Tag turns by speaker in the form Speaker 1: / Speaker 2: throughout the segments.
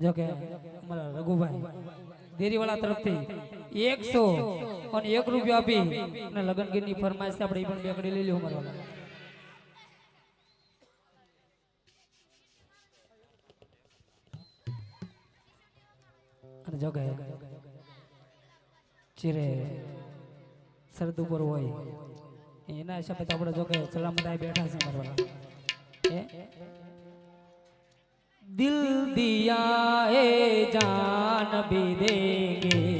Speaker 1: જો કે રઘુભાઈ દેરીવાળા તરફથી એકસો અને એક રૂપિયો આપી અને લગનગીરની ફરમાઈશ આપણે એ પણ બે કડી લઈ લેવું અમારા. અને જો કે ચીરે ઉપર હોય, એના હિસાબે તો આપણે જો કે બેઠા છે અમારા વાળા. दिया है जान भी देंगे।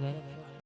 Speaker 1: જો કે